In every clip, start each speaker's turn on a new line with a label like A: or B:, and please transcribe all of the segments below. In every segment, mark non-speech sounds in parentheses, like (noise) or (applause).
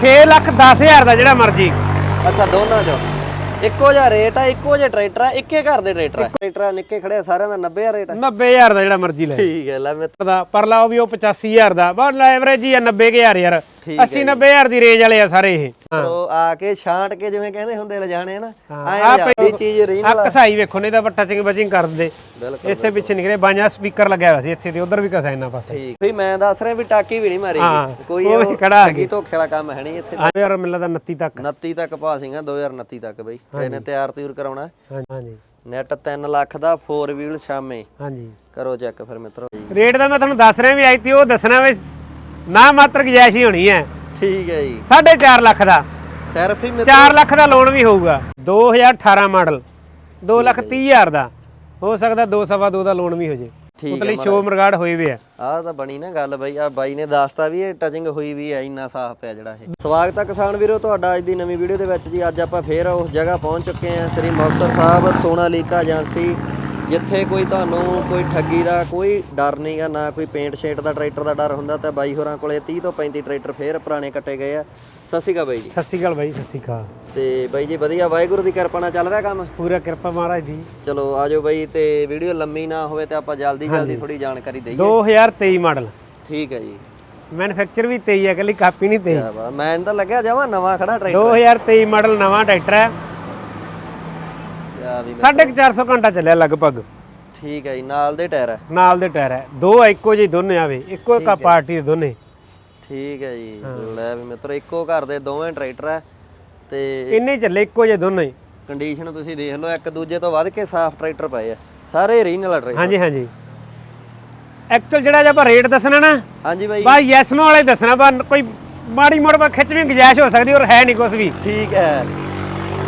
A: 6 ਲੱਖ 10 ਹਜ਼ਾਰ ਦਾ ਜਿਹੜਾ ਮਰਜ਼ੀ।
B: ਅੱਛਾ ਦੋਨਾਂ ਚੋਂ? ਇੱਕੋ ਜਿਹਾ ਰੇਟ ਆ ਇੱਕੋ ਜਿਹਾ ਟਰੈਕਟਰ ਆ ਇੱਕੇ ਘਰ ਦੇ ਟਰੈਕਟਰ ਆ। ਟਰੈਕਟਰ ਆ, ਨਿੱਕੇ ਖੜੇ ਆ, ਸਾਰਿਆਂ ਦਾ 90000 ਰੇਟ ਆ।
A: 90000 ਦਾ ਜਿਹੜਾ ਮਰਜ਼ੀ ਲੈ।
B: ਠੀਕ ਹੈ ਲੈ ਮੈਂ
A: ਦਾ ਪਰ ਲਾਓ ਵੀ ਉਹ 85000 ਦਾ। ਬਸ ਐਵਰੇਜ ਹੀ ਆ 90000 ਯਾਰ।
B: ਠੀਕ
A: 80 90000 ਦੀ ਰੇਂਜ ਵਾਲੇ ਆ ਸਾਰੇ ਇਹ।
B: ਉਹ ਆ ਕੇ ਛਾਂਟ ਕੇ ਜਿਵੇਂ ਕਹਿੰਦੇ ਹੁੰਦੇ ਲਿਜਾਣੇ ਨਾ।
A: ਹਾਂ,
B: ਆਏ ਇਹ ਚੀਜ਼
A: ਆ
B: ਰੀਨਲ
A: ਕਸਾਈ ਵੇਖੋ ਨਹੀਂ ਤਾਂ ਆਪਾਂ ਟਚਿੰਗ ਬਚਿੰਗ ਕਰ ਦਿੰਦੇ। ਇਸੇ ਪਿੱਛੇ ਨਿਕਲੇ ਬਾਈਆਂ ਸਪੀਕਰ ਲੱਗਿਆ ਹੋਇਆ ਸੀ ਇੱਥੇ ਤੇ ਉਧਰ ਵੀ ਕਸਾ ਇਹਨਾਂ ਪਾਸੇ।
B: ਠੀਕ। ਵੀ ਮੈਂ ਦੱਸ ਰਿਹਾ ਵੀ ਟਾਕੀ ਵੀ ਨਹੀਂ ਮਾਰੀ
A: ਹਾਂ,
B: ਕੋਈ
A: ਉਹ ਖੜਾ
B: ਠੱਗੀ ਧੋਖੇ ਵਾਲਾ ਕੰਮ ਹੈ ਨਹੀਂ ਇੱਥੇ।
A: ਆ ਯਾਰ ਮਿਲਦਾ 29 ਤੱਕ।
B: 29 ਤੱਕ ਪਾਸਿੰਗ ਆ 2029 ਤੱਕ ਬਈ। ਇਹਨੇ ਤਿਆਰ ਤਿਉਰ ਕਰਾਉਣਾ।
A: ਹਾਂਜੀ ਹਾਂਜੀ।
B: ਨੈਟ 3 ਲੱਖ ਦਾ 4 ਵੀਲ ਸ਼ਾਮੇ।
A: ਹਾਂਜੀ।
B: ਕਰੋ ਚੈੱਕ ਫਿਰ ਮਿੱਤਰੋ।
A: ਰੇਟ ਦਾ ਮੈਂ ਤੁਹਾਨੂੰ ਦੱਸ ਰਿਹਾ ਵੀ ਆਈ ਤੀ ਉਹ ਦੱਸਣਾ ਵੀ ਨਾ ਮਾਤਰ ਗੁਜਾਇਸ਼ ਹੀ ਹੋਣੀ ਹੈ।
B: ਠੀਕ ਹੈ ਜੀ।
A: 4.5 ਲੱਖ ਦਾ।
B: ਸਿਰਫ ਹੀ
A: 4 ਲੱਖ ਦਾ ਲੋਨ ਵੀ ਹੋਊਗਾ। 2018 ਮਾਡਲ 2 ਲੱਖ 30 ਹਜ਼ਾਰ ਦਾ। ਹੋ ਸਕਦਾ 2 ਸਵਾ 2 ਦਾ ਲੋਨ ਵੀ ਹੋ ਜੇ।
B: ਠੀਕ
A: ਉਤਲੀ ਸ਼ੋਮ ਰਿਗਾਰਡ ਹੋਏ ਵੇ ਆ
B: ਆਹ ਤਾਂ ਬਣੀ ਨਾ ਗੱਲ ਬਈ ਆ ਬਾਈ ਨੇ ਦੱਸਤਾ ਵੀ ਇਹ ਟਚਿੰਗ ਹੋਈ ਵੀ ਹੈ ਇੰਨਾ ਸਾਫ਼ ਪਿਆ ਜਿਹੜਾ ਇਹ। ਸਵਾਗਤ ਹੈ ਕਿਸਾਨ ਵੀਰੋ ਤੁਹਾਡਾ ਅੱਜ ਦੀ ਨਵੀਂ ਵੀਡੀਓ ਦੇ ਵਿੱਚ ਜੀ। ਅੱਜ ਆਪਾਂ ਫੇਰ ਉਸ ਜਗ੍ਹਾ ਪਹੁੰਚ ਚੁੱਕੇ ਹਾਂ ਸ੍ਰੀ ਮੁਕਤਸਰ ਸਾਹਿਬ ਸੋਨਾਲੀਕਾ ਏਜੰਸੀ ਜਿੱਥੇ ਕੋਈ ਤੁਹਾਨੂੰ ਕੋਈ ਠੱਗੀ ਦਾ ਕੋਈ ਡਰ ਨਹੀਂਗਾ ਨਾ ਕੋਈ ਪੇਂਟ ਸ਼ੇਟ ਦਾ ਟਰੈਕਟਰ ਦਾ ਡਰ ਹੁੰਦਾ ਤਾਂ ਬਾਈ ਹੋਰਾਂ ਕੋਲੇ 30 ਤੋਂ 35 ਟਰੈਕਟਰ ਫੇਰ ਪੁਰਾਣੇ ਕੱਟੇ ਗਏ ਆ। ਸਤਿ ਸ਼੍ਰੀ ਅਕਾਲ ਬਾਈ ਜੀ।
A: ਸਤਿ ਸ਼੍ਰੀ ਅਕਾਲ ਬਾਈ ਸਤਿ ਸ਼੍ਰੀ ਅਕਾਲ।
B: ਤੇ ਬਾਈ ਜੀ ਵਧੀਆ ਵਾਹਿਗੁਰੂ ਦੀ ਕਿਰਪਾ ਨਾਲ ਚੱਲ ਰਿਹਾ ਕੰਮ?
A: ਪੂਰਾ ਕਿਰਪਾ ਮਹਾਰਾਜ ਦੀ
B: ਚਲੋ ਆਜੋ ਬਾਈ ਤੇ ਵੀਡੀਓ ਲੰਮੀ ਨਾ ਹੋਵੇ ਤੇ ਆਪਾਂ ਜਲਦੀ ਜਲਦੀ ਥੋੜੀ ਜਾਣਕਾਰੀ ਦਈਏ।
A: 2023 ਮਾਡਲ।
B: ਠੀਕ ਹੈ ਜੀ।
A: ਮੈਨੂਫੈਕਚਰ ਵੀ 23 ਹੈ ਇਕੱਲੀ ਕਾਪੀ ਨਹੀਂ 23
B: ਕਿਆ ਬਾਤ ਮੈਂ ਤਾਂ ਲੱਗਿਆ ਜਾਵਾ ਨਵਾਂ ਖੜਾ ਟਰੈਕਟਰ
A: 2023 ਮਾਡਲ ਨਵਾਂ ਟਰੈਕਟਰ ਹੈ।
B: ਯਾ ਵੀ
A: 450 ਘੰਟਾ ਚੱਲਿਆ ਲਗਭਗ।
B: ਠੀਕ ਹੈ ਜੀ ਨਾਲ ਦੇ ਟਾਇਰ ਹੈ।
A: ਨਾਲ ਦੇ ਟਾਇਰ ਹੈ। ਦੋ ਇੱਕੋ ਜਿਹੇ ਦੋਨੇ ਆਵੇ ਇੱਕੋ ਇੱਕ ਪਾਰਟੀ ਦੇ ਦੋਨੇ।
B: ਠੀਕ ਹੈ ਜੀ ਲੈ ਵੀ ਮਿੱਤਰੋ ਇੱਕੋ ਘਰ ਦੇ ਦੋਵੇਂ ਟਰੈਕਟਰ ਹੈ ਤੇ
A: ਇੰਨੇ ਚੱਲੇ ਇੱਕੋ ਜਿਹੇ ਦੋਨੇ।
B: ਕੰਡੀਸ਼ਨ ਤੁਸੀਂ ਦੇਖ ਲਓ ਇੱਕ ਦੂਜੇ ਤੋਂ ਵੱਧ ਕੇ ਸਾਫ਼ ਟਰੈਕਟਰ ਪਏ ਆ। ਸਾਰੇ ਰੀਜਨਲ ਟਰੈਕਟਰ।
A: ਹਾਂਜੀ ਹਾਂਜੀ। ਐਕਚੁਅਲ ਜਿਹੜਾ ਜੇ ਆਪਾਂ ਰੇਟ ਦੱਸਣਾ ਨਾ
B: ਹਾਂਜੀ ਬਾਈ।
A: ਬਾ ਯੈਸ ਨੋ ਵਾਲੇ ਦੱਸਣਾ ਬਾ ਕੋਈ ਮਾੜੀ ਮੋੜ ਬਾ ਖਿੱਚ ਵੀ ਗੁੰਜਾਇਸ਼ ਹੋ ਸਕਦੀ ਔਰ ਹੈ ਨਹੀਂ ਕੁਝ ਵੀ।
B: ਠੀਕ ਹੈ।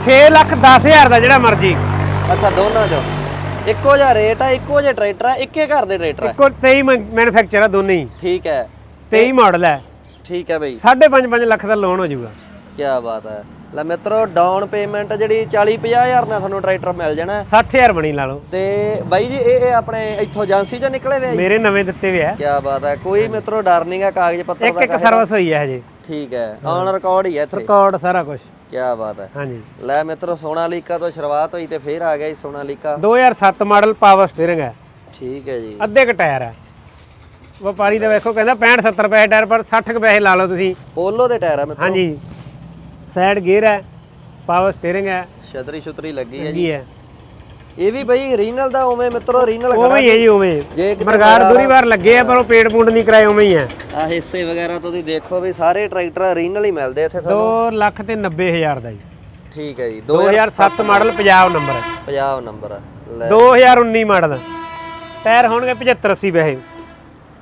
A: 6 ਲੱਖ 10 ਹਜ਼ਾਰ ਦਾ ਜਿਹੜਾ ਮਰਜ਼ੀ।
B: ਅੱਛਾ ਦੋਨਾਂ ਚੋਂ। ਇੱਕੋ ਜਿਹਾ ਰੇਟ ਆ ਇੱਕੋ ਜਿਹਾ ਟਰੈਕਟਰ ਆ ਇੱਕੇ ਘਰ ਦੇ ਟਰੈਕਟਰ ਆ।
A: ਇੱਕੋ 23 ਮੈਨੂਫੈਕਚਰ ਆ ਦੋਨੇ ਹੀ।
B: ਠੀਕ ਹੈ।
A: 23 ਮਾਡਲ ਹੈ
B: ਠੀਕ ਹੈ ਬਾਈ।
A: 5.5 ਲੱਖ ਦਾ ਲੋਨ ਹੋ ਜਾਊਗਾ।
B: ਕੀ ਬਾਤ ਹੈ। ਲੈ ਮਿੱਤਰੋ ਡਾਊਨ ਪੇਮੈਂਟ ਜਿਹੜੀ 40 ਹਜ਼ਾਰ ਨਾਲ ਤੁਹਾਨੂੰ ਟਰੈਕਟਰ ਮਿਲ ਜਾਣਾ। ਹੈ।
A: 60000 ਬਣੀ ਲਾ ਲਓ।
B: ਤੇ ਬਾਈ ਜੀ ਇਹ ਇਹ ਆਪਣੇ ਇੱਥੋਂ ਏਜੰਸੀ ਚੋਂ ਨਿਕਲੇ ਵੇ
A: ਮੇਰੇ ਨਵੇਂ ਦਿੱਤੇ ਹੋਏ ਆ।
B: ਕੀ ਬਾਤ ਹੈ। ਕੋਈ ਮਿੱਤਰੋ ਡਰ ਨਹੀਂਗਾ ਕਾਗਜ਼ ਪੱਤਰ
A: ਇੱਕ
B: ਦਾ
A: ਇੱਕ ਸਰਵਿਸ ਹੋਈ ਹੈ ਹਜੇ।
B: ਠੀਕ ਹੈ। ਔਨ ਰਿਕਾਰਡ ਹੀ ਹੈ ਇੱਥੇ।
A: ਰਿਕਾਰਡ ਸਾਰਾ ਕੁਝ
B: ਕੀ ਬਾਤ ਹੈ।
A: ਹਾਂਜੀ।
B: ਲੈ ਮਿੱਤਰੋ ਸੋਨਾਲੀਕਾ ਤੋਂ ਸ਼ੁਰੂਆਤ ਹੋਈ ਤੇ ਫੇਰ ਆ ਗਿਆ ਜੀ ਸੋਨਾਲੀਕਾ।
A: 2007 ਮਾਡਲ ਪਾਵਰ ਸਟੀਅਰਿੰਗ ਹੈ।
B: ਠੀਕ ਹੈ ਜੀ।
A: ਅੱਧੇ ਕ ਟਾਇਰ ਹੈ। ਵਪਾਰੀ ਦਾ ਵੇਖੋ ਕਹਿੰਦਾ 65 70 ਪੈਸੇ ਟਾਇਰ ਪਰ 60 ਕੁ ਪੈਸੇ ਲਾ ਲਓ ਤੁਸੀਂ।
B: ਪੋਲੋ ਦੇ ਟਾਇਰ ਆ ਮਿੱਤਰੋ।
A: ਹਾਂਜੀ। ਸਾਈਡ ਗੇਅਰ ਹੈ ਪਾਵਰ ਸਟੀਅਰਿੰਗ ਹੈ।
B: ਛਤਰੀ ਛੁਤਰੀ ਲੱਗੀ ਹੈ ਜੀ।
A: ਹੈ।
B: ਇਹ ਵੀ ਬਈ ਰੀਨਲ ਦਾ ਉਵੇਂ ਮਿੱਤਰੋ ਰੀਨਲ
A: ਉਵੇਂ ਹੀ ਹੈ ਜੀ ਉਵੇਂ
B: ਜੇ ਕਿਤੇ
A: ਮਰਗਾਰ ਦੂਰੀ ਵਾਰ ਲੱਗੇ ਆ ਪਰ ਉਹ ਪੇੜ ਪੂੰਡ ਨਹੀਂ ਕਰਾਏ ਉਵੇਂ ਹੀ ਹੈ।
B: ਆ ਹਿੱਸੇ ਵਗੈਰਾ ਤੁਸੀਂ ਦੇਖੋ ਵੀ ਸਾਰੇ ਟਰੈਕਟਰ ਰੀਨਲ ਹੀ ਮਿਲਦੇ ਇੱਥੇ ਤੁਹਾਨੂੰ।
A: 2 ਲੱਖ ਤੇ 90 ਹਜ਼ਾਰ ਦਾ ਜੀ।
B: ਠੀਕ ਹੈ ਜੀ
A: 2007 ਮਾਡਲ ਪੰਜਾਬ ਨੰਬਰ ਹੈ।
B: 50 ਨੰਬਰ ਲੈ।
A: 2019 ਮਾਡਲ। ਟਾਇਰ ਹੋਣਗੇ 75 80 ਪੈਸੇ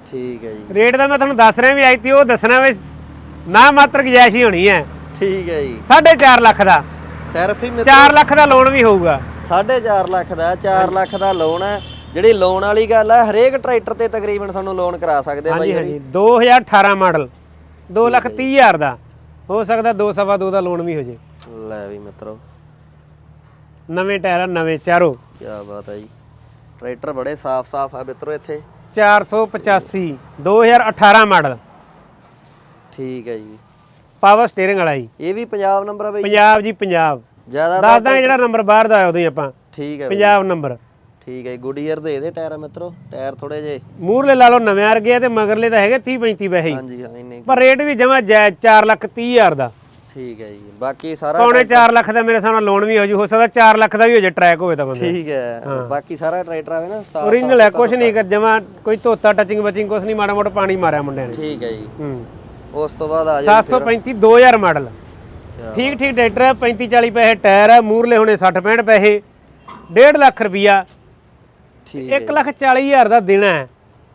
B: ਠੀਕ ਹੈ ਜੀ।
A: ਰੇਟ ਦਾ ਮੈਂ ਤੁਹਾਨੂੰ ਦੱਸ ਰਿਹਾ ਵੀ ਆਈ ਤੀ ਉਹ ਦੱਸਣਾ ਵੀ ਨਾ ਮਾਤਰ ਗੁਜਾਇਸ਼ ਹੀ ਹੋਣੀ ਹੈ।
B: ਠੀਕ ਹੈ ਜੀ।
A: 4.5 ਲੱਖ ਦਾ।
B: ਸਿਰਫ ਹੀ
A: 4 ਲੱਖ ਦਾ ਲੋਨ ਵੀ ਹੋਊਗਾ।
B: 4.5 ਲੱਖ ਦਾ 4 ਲੱਖ ਦਾ ਲੋਨ ਹੈ। ਜਿਹੜੀ ਲੋਨ ਵਾਲੀ ਗੱਲ ਹੈ ਹਰੇਕ ਟਰੈਕਟਰ ਤੇ ਤਕਰੀਬਨ ਤੁਹਾਨੂੰ ਲੋਨ ਕਰਾ ਸਕਦੇ ਆ ਬਾਈ
A: ਹਾਂਜੀ ਹਾਂਜੀ। 2018 ਮਾਡਲ 2 ਲੱਖ 30 ਹਜ਼ਾਰ ਦਾ। ਹੋ ਸਕਦਾ 2 ਸਵਾ 2 ਦਾ ਲੋਨ ਵੀ ਹੋ ਜੇ।
B: ਲੈ ਵੀ ਮਿੱਤਰੋ।
A: ਨਵੇਂ ਟਾਇਰ ਆ, ਨਵੇਂ ਚਾਰੋ।
B: ਕੀ ਬਾਤ ਹੈ ਜੀ। ਟਰੈਕਟਰ ਬੜੇ ਸਾਫ਼-ਸਾਫ਼ ਆ ਮਿੱਤਰੋ ਇੱਥੇ।
A: 485 2018 ਮਾਡਲ।
B: ਠੀਕ ਹੈ ਜੀ।
A: ਪਾਵਰ ਸਟੀਅਰਿੰਗ ਵਾਲਾ ਜੀ।
B: ਇਹ ਵੀ ਪੰਜਾਬ ਨੰਬਰ ਆ ਬਈ
A: ਪੰਜਾਬ ਜੀ ਪੰਜਾਬ।
B: ਜ਼ਿਆਦਾ
A: ਦੱਸ ਦਾਂਗੇ ਜਿਹੜਾ ਨੰਬਰ ਬਾਹਰ ਦਾ ਆਇਆ ਉਦੋਂ ਹੀ ਆਪਾਂ।
B: ਠੀਕ ਹੈ ਬਈ,
A: ਪੰਜਾਬ ਨੰਬਰ
B: ਠੀਕ ਹੈ ਗੁੱਡੀਅਰ ਦੇ ਇਹਦੇ ਟਾਇਰ ਆ ਮਿੱਤਰੋ ਟਾਇਰ ਥੋੜੇ ਜੇ
A: ਮੂਰਲੇ ਲਾ ਲਓ ਨਵੇਂ ਆ ਗਏ ਤੇ ਮਗਰਲੇ ਤਾਂ ਹੈਗੇ 30 35 ਪੈਸੇ ਹੀ।
B: ਹਾਂਜੀ ਹਾਂ ਇੰਨੇ
A: ਪਰ ਰੇਟ ਵੀ ਜਮਾ ਜਾਇਜ਼ 4 ਲੱਖ 30 ਹਜ਼ਾਰ ਦਾ।
B: ਠੀਕ ਹੈ ਜੀ ਬਾਕੀ ਸਾਰਾ
A: ਪੌਣੇ 4 ਲੱਖ ਦਾ ਮੇਰੇ ਸਾਹਮਣੇ ਲੋਨ ਵੀ ਹੋ ਜੂ ਹੋ ਸਕਦਾ 4 ਲੱਖ ਦਾ ਵੀ ਹੋ ਜੇ ਟਰੈਕ ਹੋਵੇ ਤਾਂ ਬੰਦੇ
B: ਠੀਕ ਹੈ ਬਾਕੀ ਸਾਰਾ ਟਰੈਕਟਰ ਆਵੇ ਨਾ ਸਾਫ਼
A: ਓਰੀਜਨਲ ਹੈ ਕੁਛ ਨਹੀਂ ਕਰ ਜਮਾ ਕੋਈ ਧੋਤਾ ਟੱਚਿੰਗ ਬਚਿੰਗ ਕੁਛ ਨਹੀਂ ਮਾੜਾ ਮੋਟਾ ਪਾਣੀ ਮਾਰਿਆ ਮੁੰਡਿਆਂ ਨੇ।
B: ਠੀਕ ਹੈ ਜੀ।
A: ਹੂੰ।
B: ਉਸ ਤੋਂ ਬਾਅਦ ਆ ਜਾਓ
A: 735 2000 ਮਾਡਲ। ਠੀਕ ਠੀਕ ਟਰੈਕਟਰ ਹੈ 35 40 ਪੈਸੇ ਟਾਇਰ ਹੈ ਮੂਰਲੇ ਹੋਣੇ 60 65 ਪੈਸੇ 1.5 ਲੱਖ ਰੁਪਿਆ
B: ਠੀਕ।
A: 1 ਲੱਖ 40 ਹਜ਼ਾਰ ਦਾ ਦੇਣਾ ਹੈ।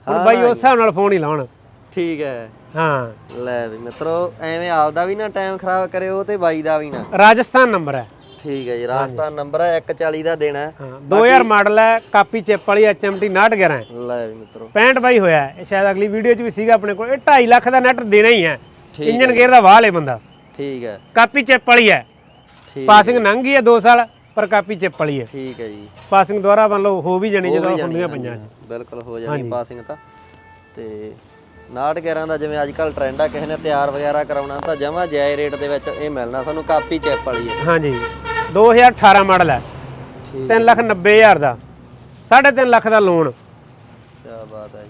A: ਹੁਣ ਬਾਈ ਉਸ ਹਿਸਾਬ ਨਾਲ ਫੋਨ ਹੀ ਲਾਉਣ।
B: ਠੀਕ ਹੈ।
A: ਹਾਂ।
B: ਲੈ ਵੀ ਮਿੱਤਰੋ ਐਵੇਂ ਆਪਦਾ ਵੀ ਨਾ ਟਾਈਮ ਖਰਾਬ ਕਰਿਓ ਤੇ ਬਾਈ ਦਾ ਵੀ ਨਾ।
A: ਰਾਜਸਥਾਨ ਨੰਬਰ ਹੈ।
B: ਠੀਕ ਹੈ ਜੀ ਰਾਜਸਥਾਨ ਨੰਬਰ ਹੈ 140 ਦਾ ਦੇਣਾ ਹੈ।
A: ਹਾਂ 2000 ਮਾਡਲ ਹੈ ਕਾਪੀ ਚਿੱਪ ਵਾਲੀ HMT 911 ਹੈ।
B: ਲੈ ਵੀ ਮਿੱਤਰੋ।
A: 65 ਬਾਈ ਹੋਇਆ। ਇਹ ਸ਼ਾਇਦ ਅਗਲੀ ਵੀਡੀਓ 'ਚ ਵੀ ਸੀਗਾ ਆਪਣੇ ਕੋਲ। ਇਹ 2.5 ਲੱਖ ਦਾ ਨੈਟ ਦੇਣਾ ਹੀ ਹੈ। ਇੰਜਨ ਗੇਅਰ ਦਾ ਵਾਹ ਲੇ ਬੰਦਾ।
B: ਠੀਕ ਹੈ।
A: ਕਾਪੀ ਚਿੱਪ ਵਾਲੀ ਹੈ।
B: ਠੀਕ
A: ਪਾਸਿੰਗ ਲੰਘ ਗਈ ਹੈ 2 ਸਾਲ ਪਰ ਕਾਪੀ ਚਿੱਪ ਵਾਲੀ ਹੈ।
B: ਠੀਕ ਹੈ ਜੀ।
A: ਪਾਸਿੰਗ ਦੁਆਰਾ ਮੰਨ ਲਓ ਹੋ ਵੀ ਜਾਣੀ
B: ਹੋ
A: ਜਦੋਂ
B: ਵੀ ਜਾਣੀ
A: ਹੁੰਦੀਆਂ
B: ਹਾਂਜੀ,
A: ਪਈਆਂ 'ਚ
B: ਬਿਲਕੁਲ ਹੋ ਜਾਣੀ ਪਾਸਿੰਗ ਤਾਂ। ਤੇ 61 ਦਾ ਜਿਵੇਂ ਅੱਜ ਕੱਲ ਟ੍ਰੈਂਡ ਆ ਕਿਸੇ ਨੇ ਤਿਆਰ ਵਗੈਰਾ ਕਰਾਉਣਾ ਤਾਂ ਜਮਾ ਜਾਇ ਰੇਟ ਦੇ ਵਿੱਚ ਇਹ ਮਿਲਣਾ ਸਾਨੂੰ ਕਾਪੀ ਚੈਪ ਵਾਲੀ ਹੈ।
A: ਹਾਂਜੀ। 2018 ਮਾਡਲ ਹੈ।
B: ਠੀਕ
A: 3 ਲੱਖ 90 ਹਜ਼ਾਰ ਦਾ। 3.5 ਲੱਖ ਦਾ ਲੋਨ
B: ਕੀ ਬਾਤ ਹੈ ਜੀ।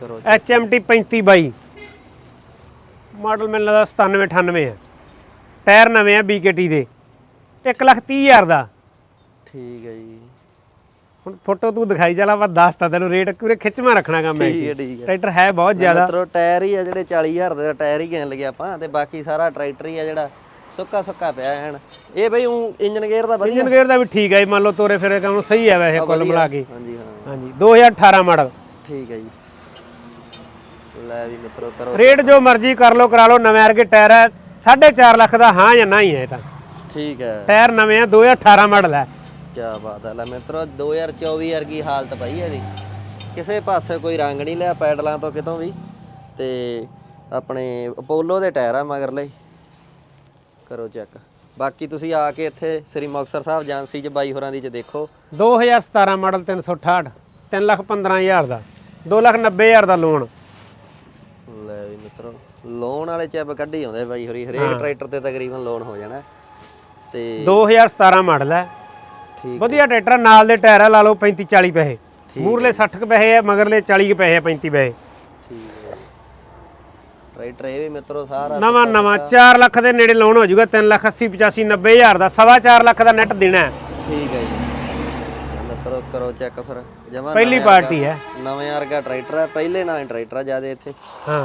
B: ਕਰੋ
A: HMT 3522 ਮਾਡਲ ਮੈਨੂੰ ਲੱਗਦਾ 97 98 ਹੈ ਟਾਇਰ ਨਵੇਂ ਆ BKT ਦੇ। 1 ਲੱਖ 30 ਹਜ਼ਾਰ ਦਾ।
B: ਠੀਕ ਹੈ ਜੀ।
A: ਹੁਣ ਫੋਟੋ ਤੂੰ ਦਿਖਾਈ ਚੱਲਾ ਵਾ ਦੱਸਤਾ ਤੈਨੂੰ ਰੇਟ ਪੂਰੇ ਖਿੱਚਵਾਂ ਰੱਖਣਾ ਕੰਮ ਹੈ
B: ਠੀਕ ਹੈ ਠੀਕ ਹੈ।
A: ਟਰੈਕਟਰ ਹੈ ਬਹੁਤ ਜ਼ਿਆਦਾ।
B: ਮਿੱਤਰੋ ਟਾਇਰ ਹੀ ਆ ਜਿਹੜੇ 40000 ਦੇ ਟਾਇਰ ਹੀ ਕਹਿਣ ਲਗੇ ਆਪਾਂ ਤੇ ਬਾਕੀ ਸਾਰਾ ਟਰੈਕਟਰ ਹੀ ਆ ਜਿਹੜਾ ਸੁੱਕਾ ਸੁੱਕਾ ਪਿਆ ਐਨ ਇਹ ਬਈ ਉਹ ਇੰਜਨ ਗੇਅਰ ਦਾ ਵਧੀਆ।
A: ਇੰਜਨ ਗੇਅਰ ਦਾ ਵੀ ਠੀਕ ਹੈ ਮੰਨ ਲਓ ਤੋਰੇ ਫਿਰੇ ਕੰਮ ਸਹੀ ਹੈ ਵੈਸੇ ਕੁੱਲ ਮਿਲਾ ਕੇ।
B: ਹਾਂਜੀ ਹਾਂ।
A: ਹਾਂਜੀ 2018 ਮਾਡਲ।
B: ਠੀਕ ਹੈ ਜੀ। ਲੈ ਵੀ ਮਿੱਤਰੋ ਕਰੋ
A: ਰੇਟ ਜੋ ਮਰਜ਼ੀ ਕਰ ਲਓ ਕਰਾ ਲਓ ਨਵੇਂ ਵਰਗੇ ਟਾਇਰ ਹੈ। 4.5 ਲੱਖ ਦਾ ਹਾਂ ਜਾਂ ਨਹੀਂ ਹੈ ਇਹ ਤਾਂ।
B: ਠੀਕ ਹੈ।
A: ਟਾਇਰ ਨਵੇਂ ਆ 2018 ਮਾਡਲ ਹੈ।
B: ਕੀ ਬਾਤ ਹੈ। ਲੈ ਮਿੱਤਰੋ 2024 ਵਰਗੀ ਹਾਲਤ ਪਈ ਹੈ ਇਹਦੀ। ਕਿਸੇ ਪਾਸੇ ਕੋਈ ਰੰਗ ਨਹੀਂ ਲਿਆ ਪੈਡਲਾਂ ਤੋਂ ਕਿਤੋਂ ਵੀ। ਤੇ ਆਪਣੇ ਅਪੋਲੋ ਦੇ ਟਾਇਰ ਆ ਮਗਰਲੇ। ਕਰੋ ਚੈੱਕ। ਬਾਕੀ ਤੁਸੀਂ ਆ ਕੇ ਇੱਥੇ ਸ੍ਰੀ ਮੁਕਤਸਰ ਸਾਹਿਬ ਏਜੰਸੀ ਚ ਬਾਈ ਹੋਰਾਂ ਦੀ ਚ ਦੇਖੋ।
A: 2017 ਮਾਡਲ 368 3 ਲੱਖ 15000 ਦਾ। 2 ਲੱਖ 90000 ਦਾ ਲੋਨ
B: ਮਿੱਤਰੋ ਲੋਨ ਵਾਲੇ ਚੈਪ ਕੱਢੀ ਆਉਂਦੇ ਬਾਈ ਹੋਰੀ ਹਰੇਕ ਟਰੈਕਟਰ ਤੇ ਤਕਰੀਬਨ ਲੋਨ ਹੋ ਜਾਣਾ। ਤੇ
A: 2017 ਮਾਡਲ ਹੈ।
B: ਠੀਕ
A: ਵਧੀਆ ਟਰੈਕਟਰ ਨਾਲ ਦੇ ਟਾਇਰ ਲਾ ਲਓ 35 40 ਪੈਸੇ। ਮੂਰਲੇ 60 ਕੁ ਪੈਸੇ ਆ ਮਗਰਲੇ 40 ਕੁ ਪੈਸੇ ਆ 35 ਪੈਸੇ।
B: ਠੀਕ ਹੈ ਟਰੈਕਟਰ ਇਹ ਵੀ ਮਿੱਤਰੋ ਸਾਰਾ
A: ਨਵਾਂ ਨਵਾਂ 4 ਲੱਖ ਦੇ ਨੇੜੇ ਲੋਨ ਹੋ ਜਾਊਗਾ 3 ਲੱਖ 80 85 90000 ਦਾ ਸਵਾ 4 ਲੱਖ ਦਾ ਨੈਟ ਦੇਣਾ ਹੈ।
B: ਠੀਕ ਹੈ ਜੀ। ਮਿੱਤਰੋ ਕਰੋ ਚੈੱਕ ਫਿਰ। ਜਮਾ
A: ਪਹਿਲੀ ਪਾਰਟੀ ਹੈ।
B: ਨਵੇਂ ਵਰਗਾ ਟਰੈਕਟਰ ਹੈ ਪਹਿਲੇ ਨਾਲ ਟਰੈਕਟਰ ਆ ਜਿਆਦੇ ਇੱਥੇ।
A: ਹਾਂ।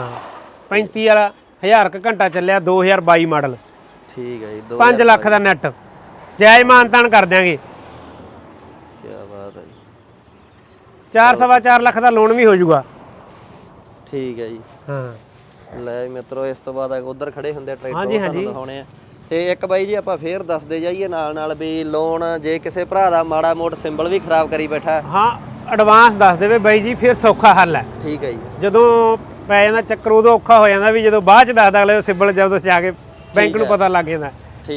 A: 35 ਵਾਲਾ 1000 ਕ ਘੰਟਾ ਚੱਲਿਆ 2022 ਮਾਡਲ।
B: ਠੀਕ ਹੈ ਜੀ 2
A: 5 ਲੱਖ ਦਾ ਨੈਟ। ਜਾਇਜ਼ ਮਾਨਤਾਨ ਕਰ ਦਿਆਂਗੇ।
B: ਕੀ ਬਾਤ ਹੈ ਜੀ।
A: 4 ਸਵਾ 4 ਲੱਖ ਦਾ ਲੋਨ ਵੀ ਹੋ ਜਾਊਗਾ।
B: ਠੀਕ ਹੈ ਜੀ।
A: ਹਾਂ।
B: ਲੈ ਮਿੱਤਰੋ ਇਸ ਤੋਂ ਬਾਅਦ ਉਧਰ ਖੜੇ ਹੁੰਦੇ ਟਰੈਕਟਰ ਤੁਹਾਨੂੰ ਦਿਖਾਉਣੇ ਆ। ਤੇ ਇੱਕ ਬਾਈ ਜੀ ਆਪਾਂ ਫੇਰ ਦੱਸਦੇ ਜਾਈਏ ਨਾਲ ਨਾਲ ਵੀ ਲੋਨ ਜੇ ਕਿਸੇ ਭਰਾ ਦਾ ਮਾੜਾ ਮੋਟ ਸਿੰਬਲ ਵੀ ਖਰਾਬ ਕਰੀ ਬੈਠਾ।
A: ਹਾਂ ਐਡਵਾਂਸ ਦੱਸ ਦੇਵੇ ਬਾਈ ਜੀ ਫਿਰ ਸੌਖਾ ਹੱਲ ਹੈ।
B: ਠੀਕ ਹੈ ਜੀ।
A: ਜਦੋਂ ਪੈ ਜਾਂਦਾ ਚੱਕਰ ਉਦੋਂ ਔਖਾ ਹੋ ਜਾਂਦਾ ਵੀ ਜਦੋਂ ਬਾਅਦ ਚ ਦੱਸਦਾ ਅਗਲੇ ਸਿਬਲ ਜਦੋਂ ਜਾ ਕੇ ਬੈਂਕ ਨੂੰ ਪਤਾ ਲੱਗ ਜਾਂਦਾ।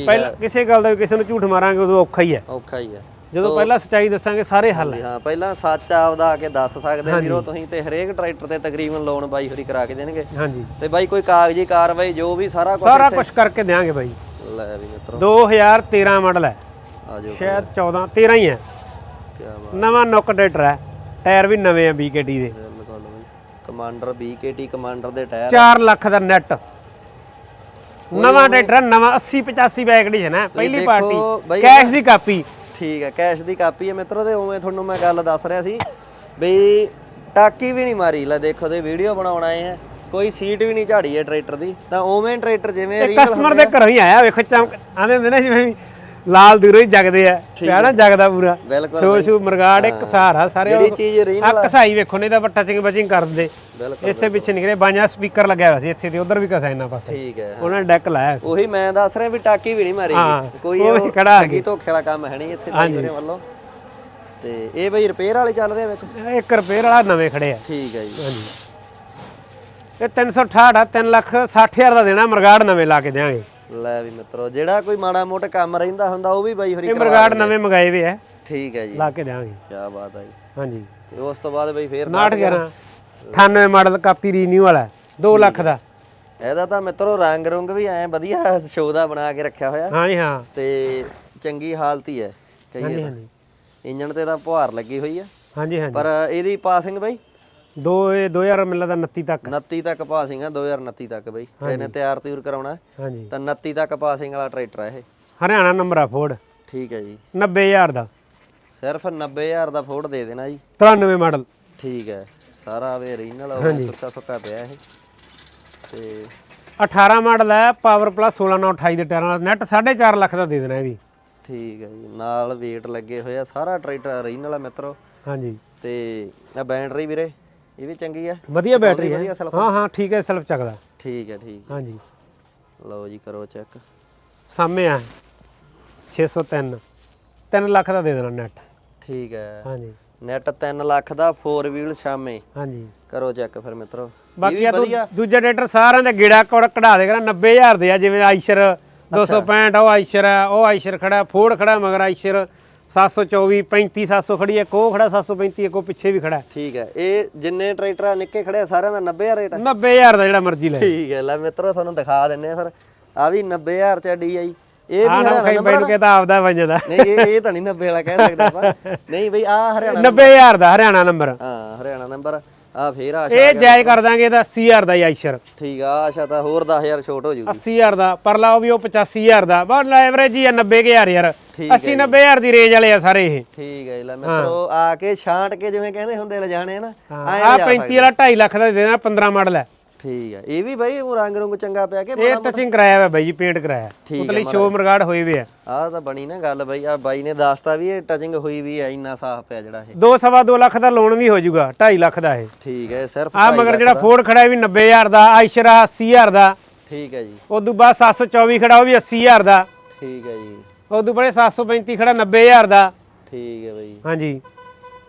A: ਪਹਿਲਾਂ ਕਿਸੇ ਗੱਲ ਦਾ ਵੀ ਕਿਸੇ ਨੂੰ ਝੂਠ ਮਾਰਾਂਗੇ ਉਦੋਂ ਔਖਾ ਹੀ ਹੈ।
B: ਔਖਾ ਹੀ ਹੈ।
A: ਜਦੋਂ ਪਹਿਲਾਂ ਸੱਚਾਈ ਦੱਸਾਂਗੇ ਸਾਰੇ ਹੱਲ ਹੈ।
B: ਪਹਿਲਾਂ ਸੱਚ ਆਪਦਾ ਆ ਕੇ ਦੱਸ ਸਕਦੇ ਵੀਰੋ ਤੁਸੀਂ ਤੇ ਹਰੇਕ ਟਰੈਕਟਰ ਤੇ ਤਕਰੀਬਨ ਲੋਨ ਬਾਈ ਹੋਰੀ ਕਰਾ ਕੇ ਦੇਣਗੇ।
A: ਹਾਂਜੀ।
B: ਤੇ ਬਾਈ ਕੋਈ ਕਾਗਜ਼ੀ ਕਾਰਵਾਈ ਜੋ ਵੀ ਸਾਰਾ ਕੁਝ
A: ਸਾਰਾ ਕੁਝ ਕਰਕੇ ਦੇਾਂਗੇ ਬਾਈ।
B: ਲੈ ਵੀ ਮਿੱਤਰੋ।
A: 2013 ਮਾਡਲ ਹੈ।
B: ਆ ਜਾਓ
A: ਸ਼ਾਇਦ 14 13 ਹੀ ਹੈ।
B: ਕੀ ਬਾਤ
A: ਨਵਾਂ ਨੁੱਕ ਟਰੈਕਟਰ ਹੈ। ਟਾਇਰ ਵੀ ਨਵੇਂ ਆ BKT ਦੇ।
B: ਕਮਾਂਡਰ BKT ਕਮਾਂਡਰ ਦੇ ਟਾਇਰ।
A: 4 ਲੱਖ ਦਾ ਨੈਟ। ਨਵਾਂ ਟਰੈਕਟਰ ਨਵਾਂ 80 85 ਬੈਕ ਐਡੀਸ਼ਨ ਹੈ ਪਹਿਲੀ ਪਾਰਟੀ। ਕੈਸ਼ ਦੀ ਕਾਪੀ।
B: ਠੀਕ ਹੈ ਕੈਸ਼ ਦੀ ਕਾਪੀ ਹੈ ਮਿੱਤਰੋ ਤੇ ਉਵੇਂ ਤੁਹਾਨੂੰ ਮੈਂ ਗੱਲ ਦੱਸ ਰਿਹਾ ਸੀ ਬਈ ਟਾਕੀ ਵੀ ਨਹੀਂ ਮਾਰੀ। ਲੈ ਦੇਖੋ ਤੇ ਵੀਡੀਓ ਬਣਾਉਣ ਆਏ ਆ ਕੋਈ ਸੀਟ ਵੀ ਨਹੀਂ ਝਾੜੀ ਹੈ ਟਰੈਕਟਰ ਦੀ। ਤਾਂ ਉਵੇਂ ਟਰੈਕਟਰ ਜਿਵੇਂ ਰੀਅਲ
A: ਕਸਟਮਰ ਦੇ ਘਰੋਂ ਹੀ ਆਇਆ ਵੇਖੋ ਚਮਕ ਆਂਦੇ ਹੁੰਦੇ ਨੇ ਜਿਵੇਂ ਲਾਲ ਦੂਰੋਂ ਹੀ ਜਗਦੇ ਆ। ਪਿਆ ਨਾ ਜਗਦਾ ਪੂਰਾ। ਸ਼ੋ ਸ਼ੂ ਮਰਗਾੜ ਇੱਕ ਸਹਾਰਾ ਸਾਰੇ
B: ਜਿਹੜੀ ਚੀਜ਼ ਰੀਅਲ
A: ਆ ਕਸਾਈ ਵੇਖੋ ਨਹੀਂ ਤਾਂ ਆਪਾਂ ਟਚਿੰਗ ਬਚਿੰਗ ਕਰ ਦਿੰਦੇ।
B: ਬਿਲਕੁਲ
A: ਇਸੇ ਪਿੱਛੇ ਨਿਕਲੇ ਬਾਂਝਾ ਸਪੀਕਰ ਲੱਗਿਆ ਹੋਇਆ ਸੀ ਇੱਥੇ ਤੇ ਉਧਰ ਵੀ ਕਸਾ ਇਹਨਾਂ ਪਾਸੇ।
B: ਠੀਕ ਹੈ।
A: ਉਹਨਾਂ ਨੇ ਡੈਕ ਲਾਇਆ।
B: ਉਹੀ ਮੈਂ ਦੱਸ ਰਿਹਾ ਵੀ ਟਾਕੀ ਵੀ ਨਹੀਂ ਮਾਰੀ ਕੋਈ
A: ਉਹ ਖੜਾ
B: ਠੱਗੀ ਧੋਖੇ ਵਾਲਾ ਕੰਮ ਹੈ ਨਹੀਂ ਇੱਥੇ ਹੋਰੇ ਵੱਲੋਂ। ਤੇ ਇਹ ਬਈ ਰਿਪੇਅਰ ਵਾਲੇ ਚੱਲ ਰਹੇ ਵਿੱਚ?
A: ਇੱਕ ਰਿਪੇਅਰ ਵਾਲਾ ਨਵੇਂ ਖੜੇ ਆ।
B: ਠੀਕ ਹੈ ਜੀ।
A: ਹਾਂਜੀ। ਇਹ 368 ਆ 3 ਲੱਖ 60 ਹਜ਼ਾਰ ਦਾ ਦੇਣਾ ਮਰਗਾੜ ਨਵੇਂ ਲਾ ਕੇ ਦੇਾਂਗੇ
B: ਲੈ ਵੀ ਮਿੱਤਰੋ ਜਿਹੜਾ ਕੋਈ ਮਾੜਾ ਮੋਟਾ ਕੰਮ ਰਹਿੰਦਾ ਹੁੰਦਾ ਉਹ ਵੀ ਬਾਈ ਹੋਰੀ
A: ਇਹ ਮਰਗਾੜ ਨਵੇਂ ਮੰਗਾਏ ਵੇ ਆ।
B: ਠੀਕ ਹੈ ਜੀ।
A: ਲਾ ਕੇ ਦੇਾਂਗੇ
B: ਕੀ ਬਾਤ ਹੈ ਜੀ।
A: ਹਾਂਜੀ।
B: ਤੇ ਉਸ ਤੋਂ ਬਾਅਦ ਬਈ ਫੇਰ
A: 911 98 ਮਾਡਲ ਕਾਪੀ ਰੀਨਿਊ ਵਾਲਾ 2 ਲੱਖ ਦਾ।
B: ਇਹਦਾ ਤਾਂ ਮਿੱਤਰੋ ਰੰਗ ਰੁੰਗ ਵੀ ਐ ਵਧੀਆ ਸ਼ੋਅ ਦਾ ਬਣਾ ਕੇ ਰੱਖਿਆ ਹੋਇਆ।
A: ਹਾਂਜੀ ਹਾਂ।
B: ਤੇ ਚੰਗੀ ਹਾਲਤ ਹੀ ਹੈ ਕਹੀਏ ਤਾਂ। ਇੰਜਣ ਤੇ ਤਾਂ ਪੁਹਾਰ ਲੱਗੀ ਹੋਈ ਆ।
A: ਹਾਂਜੀ ਹਾਂਜੀ।
B: ਪਰ ਇਹਦੀ ਪਾਸਿੰਗ ਬਈ
A: ਦੋ ਇਹ 2000 ਮਿਲਦਾ 29 ਤੱਕ।
B: 29 ਤੱਕ ਪਾਸਿੰਗ ਆ 2029 ਤੱਕ ਬਈ। ਇਹਨੇ ਤਿਆਰ ਤਿਉਰ ਕਰਾਉਣਾ।
A: ਹਾਂਜੀ।
B: ਤਾਂ 29 ਤੱਕ ਪਾਸਿੰਗ ਵਾਲਾ ਟਰੈਕਟਰ ਆ ਇਹ।
A: ਹਰਿਆਣਾ ਨੰਬਰ ਆ ਫੋਰਡ
B: ਠੀਕ ਹੈ ਜੀ।
A: 90000 ਦਾ।
B: ਸਿਰਫ 90000 ਦਾ ਫੋੜ ਦੇ ਦੇਣਾ ਜੀ।
A: 93 ਮਾਡਲ।
B: ਠੀਕ ਹੈ। ਸਾਰਾ ਵੇ ਰੀਨਲ ਉਹ ਸੁੱਕਾ ਸੁੱਕਾ ਪਿਆ ਇਹ। ਤੇ
A: 18 ਮਾਡਲ ਹੈ ਪਾਵਰ ਪਲੱਸ 16 ਨਾਲ 28 ਦੇ ਟਾਇਰਾਂ ਨਾਲ ਨੈਟ 4.5 ਲੱਖ ਦਾ ਦੇ ਦੇਣਾ ਇਹ ਵੀ।
B: ਠੀਕ ਹੈ ਜੀ। ਨਾਲ ਵੇਟ ਲੱਗੇ ਹੋਏ ਆ। ਸਾਰਾ ਟਰੈਕਟਰ ਰੀਨਲ ਆ ਮਿੱਤਰੋ।
A: ਹਾਂਜੀ।
B: ਤੇ ਆ ਬੈਟਰੀ ਵੀਰੇ। ਇਹ ਵੀ ਚੰਗੀ ਆ।
A: ਵਧੀਆ ਬੈਟਰੀ ਹੈ। ਹਾਂ ਹਾਂ ਠੀਕ ਹੈ ਸੈਲਫ ਚੱਕਦਾ।
B: ਠੀਕ ਹੈ ਠੀਕ
A: ਹਾਂਜੀ।
B: ਲਓ ਜੀ ਕਰੋ ਚੈੱਕ।
A: ਸਾਹਮਣੇ ਆ। 603 3 ਲੱਖ ਦਾ ਦੇ ਦੇਣਾ ਨੈਟ
B: ਠੀਕ ਹੈ।
A: ਹਾਂਜੀ।
B: ਨੈਟ 3 ਲੱਖ ਦਾ 4 ਵੀਲ ਸ਼ਾਮੇ।
A: ਹਾਂਜੀ।
B: ਕਰੋ ਚੈੱਕ ਫਿਰ ਮਿੱਤਰੋ।
A: ਬਾਕੀ ਆ ਦੂਜੇ ਟਰੈਕਟਰ ਸਾਰਿਆਂ ਦੇ ਗੇੜਾ ਕੋੜ ਕਢਾ ਦੇ ਕਰਾ। 90000 ਦੇ ਆ ਜਿਵੇਂ ਆਈਸ਼ਰ 265 ਉਹ ਆਈਸ਼ਰ ਹੈ ਉਹ ਆਈਸ਼ਰ ਖੜਾ ਫੋਰਡ ਖੜਾ ਮਗਰ ਆਈਸ਼ਰ 724 35 700 ਖੜੀ ਹੈ ਕੋ ਖੜਾ 735 ਇੱਕ ਉਹ ਪਿੱਛੇ ਵੀ ਖੜਾ। ਹੈ।
B: ਠੀਕ ਹੈ ਇਹ ਜਿੰਨੇ ਟਰੈਕਟਰ ਨਿੱਕੇ ਖੜੇ ਆ ਸਾਰਿਆਂ ਦਾ 90000 ਰੇਟ ਹੈ
A: 90000 ਦਾ ਜਿਹੜਾ ਮਰਜ਼ੀ ਲੈ।
B: ਠੀਕ ਹੈ ਲੈ ਮਿੱਤਰੋ ਤੁਹਾਨੂੰ ਦਿਖਾ ਦਿੰਨੇ ਆ ਫਿਰ। ਆ ਵੀ 90000 ਚ DI ਇਹ ਵੀ ਹਰਿਆਣਾ ਨੰਬਰ
A: ਬੈਠ ਕੇ ਤਾਂ ਆਪਦਾ ਵੰਜਦਾ
B: ਨਹੀਂ ਇਹ ਇਹ ਤਾਂ ਨਹੀਂ 90 ਵਾਲਾ ਕਹਿ ਸਕਦੇ ਆਪਾਂ। (laughs) ਨਹੀਂ ਬਈ ਆ ਹਰਿਆਣਾ
A: 90000 ਦਾ ਹਰਿਆਣਾ ਨੰਬਰ
B: ਹਾਂ ਹਰਿਆਣਾ ਨੰਬਰ ਆ ਫੇਰ ਆ
A: ਇਹ ਜਾਇਜ਼ ਕਰ ਦਾਂਗੇ ਇਹਦਾ 80000 ਦਾ ਆਇਸ਼ਰ।
B: ਠੀਕ ਆ ਆਸ਼ਾ ਤਾਂ ਹੋਰ 10000 ਛੋਟ ਹੋ ਜੂਗੀ।
A: 80000 ਦਾ ਪਰਲਾ ਉਹ ਵੀ ਉਹ 85000 ਦਾ। ਬਸ ਐਵਰੇਜ ਹੀ ਆ 90000 ਯਾਰ।
B: ਠੀਕ
A: 80 90000 ਦੀ ਰੇਂਜ ਵਾਲੇ ਆ ਸਾਰੇ ਇਹ।
B: ਠੀਕ ਹੈ ਲੈ ਮਿੱਤਰੋ ਆ ਕੇ ਛਾਂਟ ਕੇ ਜਿਵੇਂ ਕਹਿੰਦੇ ਹੁੰਦੇ ਲੈ ਜਾਣੇ ਨਾ। ਐਂ
A: ਆ
B: ਲਿਜਾ
A: 35 ਵਾਲਾ 2.5 ਲੱਖ ਦਾ ਦੇ ਦੇਣਾ 15 ਮਾਡਲ ਹੈ।
B: ਠੀਕ ਹੈ ਇਹ ਵੀ ਬਈ ਉਹ ਰੰਗ ਰੁੰਗ ਚੰਗਾ ਪਿਆ ਕਿ
A: ਇਹ ਟਚਿੰਗ ਕਰਾਇਆ ਹੋਇਆ ਬਾਈ ਜੀ ਪੇਂਟ ਕਰਾਇਆ। ਉਤਲੀ ਸ਼ੋ ਮਰਗਾੜ ਹੋਏ ਵੇ ਆ।
B: ਆਹ ਤਾਂ ਬਣੀ ਨਾ ਗੱਲ ਬਈ ਆ ਬਾਈ ਨੇ ਦੱਸਤਾ ਵੀ ਇਹ ਟਚਿੰਗ ਹੋਈ ਵੀ ਹੈ ਇੰਨਾ ਸਾਫ਼ ਪਿਆ ਜਿਹੜਾ ਇਹ।
A: ਦੋ ਸਵਾ ਦੋ ਲੱਖ ਦਾ ਲੋਨ ਵੀ ਹੋ ਜਾਊਗਾ 2.5 ਲੱਖ ਦਾ ਇਹ।
B: ਠੀਕ ਹੈ ਸਿਰਫ
A: ਆ ਮਗਰ ਜਿਹੜਾ ਫੋਰਡ ਖੜਾ ਇਹ ਵੀ 90000 ਦਾ ਆਇਸ਼ਰਾ 80000 ਦਾ।
B: ਠੀਕ ਹੈ ਜੀ।
A: ਉਦੋਂ ਬਾਅਦ 724 ਖੜਾ ਉਹ ਵੀ 80000 ਦਾ।
B: ਠੀਕ ਹੈ ਜੀ।
A: ਉਦੋਂ ਬੜੇ 735 ਖੜਾ 90000 ਦਾ।
B: ਠੀਕ ਹੈ ਬਈ।
A: ਹਾਂਜੀ।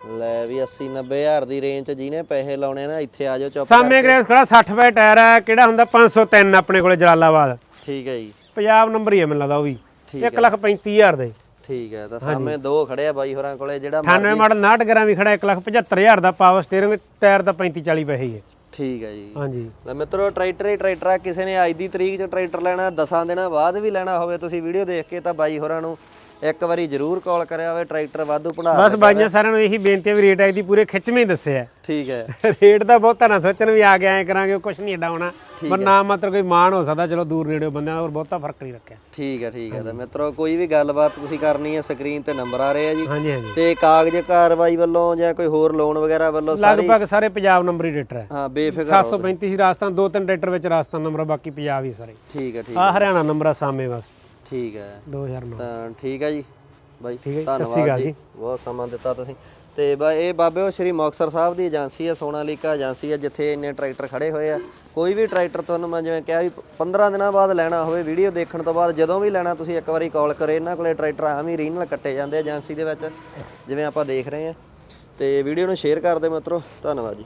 B: ਲੈ ਵੀ 80 90000 ਦੀ ਰੇਂਜ ਚ ਜਿਹਨੇ ਪੈਸੇ ਲਾਉਣੇ ਨਾ ਇੱਥੇ ਆ ਜਾਓ ਚੁੱਪ
A: ਸਾਹਮਣੇ ਗ੍ਰੇਸ ਖੜਾ 60 ਪੈ ਟਾਇਰ ਹੈ ਕਿਹੜਾ ਹੁੰਦਾ? 503 ਆਪਣੇ ਕੋਲੇ ਜਲਾਲਾਬਾਦ।
B: ਠੀਕ ਹੈ ਜੀ।
A: ਪੰਜਾਬ ਨੰਬਰ ਹੀ ਹੈ ਮੈਨੂੰ ਲੱਗਦਾ ਉਹ ਵੀ।
B: ਠੀਕ
A: 1 ਲੱਖ 35000 ਦੇ।
B: ਠੀਕ ਹੈ ਤਾਂ ਸਾਹਮਣੇ ਦੋ ਖੜੇ ਆ ਬਾਈ ਹੋਰਾਂ ਕੋਲੇ ਜਿਹੜਾ
A: 98 ਮਾਡਲ 69 ਗ੍ਰਾਮ ਵੀ ਖੜਾ 1 ਲੱਖ 75000 ਦਾ ਪਾਵਰ ਸਟੀਅਰਿੰਗ ਟਾਇਰ ਦਾ 35 40 ਪੈਸੇ ਹੀ ਹੈ।
B: ਠੀਕ ਹੈ ਜੀ।
A: ਹਾਂਜੀ।
B: ਲੈ ਮਿੱਤਰੋ ਟਰੈਕਟਰ ਹੀ ਟਰੈਕਟਰ ਆ ਕਿਸੇ ਨੇ ਅੱਜ ਦੀ ਤਰੀਕ 'ਚ ਟਰੈਕਟਰ ਲੈਣਾ ਦਸਾਂ ਦਿਨਾਂ ਬਾਅਦ ਵੀ ਲੈਣਾ ਹੋਵੇ ਤੁਸੀਂ ਵੀਡੀਓ ਦੇਖ ਕੇ ਤਾਂ ਬਾਈ ਹੋਰਾਂ ਨੂੰ ਇੱਕ ਵਾਰੀ ਜ਼ਰੂਰ ਕਾਲ ਕਰਿਆ ਹੋਵੇ ਟਰੈਕਟਰ ਵਾਧੂ ਪੜਾ
A: ਬਸ ਬਾਈਆਂ ਸਾਰਿਆਂ ਨੂੰ ਇਹੀ ਬੇਨਤੀ ਹੈ ਵੀ ਰੇਟ ਐ ਦੀ ਪੂਰੇ ਖਿੱਚਵੇਂ ਦੱਸਿਆ
B: ਠੀਕ ਹੈ। (laughs)
A: ਰੇਟ ਦਾ ਬਹੁਤਾ ਨਾ ਸੋਚਣ ਵੀ ਆ ਗਿਆ ਐ ਕਰਾਂਗੇ ਕੁਝ ਨਹੀਂ ਏਡਾ ਹੋਣਾ। ਪਰ ਨਾ ਮਾਤਰ ਕੋਈ ਮਾਣ ਹੋ ਸਕਦਾ ਚਲੋ ਦੂਰ ਨੇੜੇ ਬੰਦਿਆਂ ਦਾ ਹੋਰ ਬਹੁਤਾ ਫ਼ਰਕ ਨਹੀਂ ਰੱਖਿਆ।
B: ਠੀਕ ਹੈ ਠੀਕ ਹੈ। ਤਾਂ ਮਿੱਤਰੋ ਕੋਈ ਵੀ ਗੱਲਬਾਤ ਤੁਸੀਂ ਕਰਨੀ ਹੈ ਸਕਰੀਨ ਤੇ ਨੰਬਰ ਆ ਰਹੇ ਆ ਜੀ। ਤੇ ਕਾਗਜ਼ ਕਾਰਵਾਈ ਵੱਲੋਂ ਜਾਂ ਕੋਈ ਹੋਰ ਲੋਨ ਵਗੈਰਾ ਵੱਲੋਂ ਸਾਰੀ
A: ਲਗਭਗ ਸਾਰੇ ਪੰਜਾਬ ਨੰਬਰ ਹੀ ਰੇਟਰ ਹੈ।
B: ਹਾਂ ਬੇਫਿਕਰ ਰਹੋ
A: 735 ਸੀ ਰਾਜਸਥਾਨ ਦੋ ਤਿੰਨ ਰੇਟਰ ਵਿੱਚ ਰਾਜਸਥਾਨ ਨੰਬਰ ਬਾਕੀ ਪੰਜਾਬ ਹੀ ਸਾਰੇ।
B: ਠੀਕ ਹੈ ਠੀਕ
A: ਆ ਹਰਿਆਣਾ ਨੰਬਰ ਆ ਸਾਹਮਣੇ ਬਸ।
B: ਠੀਕ ਹੈ।
A: 2009
B: ਤਾਂ ਠੀਕ ਹੈ ਜੀ। ਬਾਈ
A: ਠੀਕ ਹੈ ਜੀ, ਸਤਿ ਸ਼੍ਰੀ
B: ਧੰਨਵਾਦ
A: ਅਕਾਲ
B: ਜੀ।
A: ਜੀ।
B: ਬਹੁਤ ਸਮਾਂ ਦਿੱਤਾ ਤੁਸੀਂ। ਤੇ ਬਾ ਇਹ ਬਾਬੇ ਉਹ ਸ਼੍ਰੀ ਮੁਕਤਸਰ ਸਾਹਿਬ ਦੀ ਏਜੰਸੀ ਹੈ ਸੋਨਾਲੀਕਾ ਏਜੰਸੀ ਹੈ ਜਿੱਥੇ ਇੰਨੇ ਟਰੈਕਟਰ ਖੜੇ ਹੋਏ ਆ। ਕੋਈ ਵੀ ਟਰੈਕਟਰ ਤੁਹਾਨੂੰ ਮੈਂ ਜਿਵੇਂ ਕਿਹਾ ਵੀ 15 ਦਿਨਾਂ ਬਾਅਦ ਲੈਣਾ ਹੋਵੇ ਵੀਡੀਓ ਦੇਖਣ ਤੋਂ ਬਾਅਦ ਜਦੋਂ ਵੀ ਲੈਣਾ ਤੁਸੀਂ ਇੱਕ ਵਾਰੀ ਕਾਲ ਕਰੋ ਇਹਨਾਂ ਕੋਲੇ ਟਰੈਕਟਰ ਆਮ ਹੀ ਰੀਨਲ ਕੱਟੇ ਜਾਂਦੇ ਆ ਏਜੰਸੀ ਦੇ ਵਿੱਚ ਜਿਵੇਂ ਆਪਾਂ ਦੇਖ ਰਹੇ ਆ। ਤੇ ਵੀਡੀਓ ਨੂੰ ਸ਼ੇਅਰ ਕਰ ਦਿਓ ਮਿੱਤਰੋ। ਧੰਨਵਾਦ ਜੀ।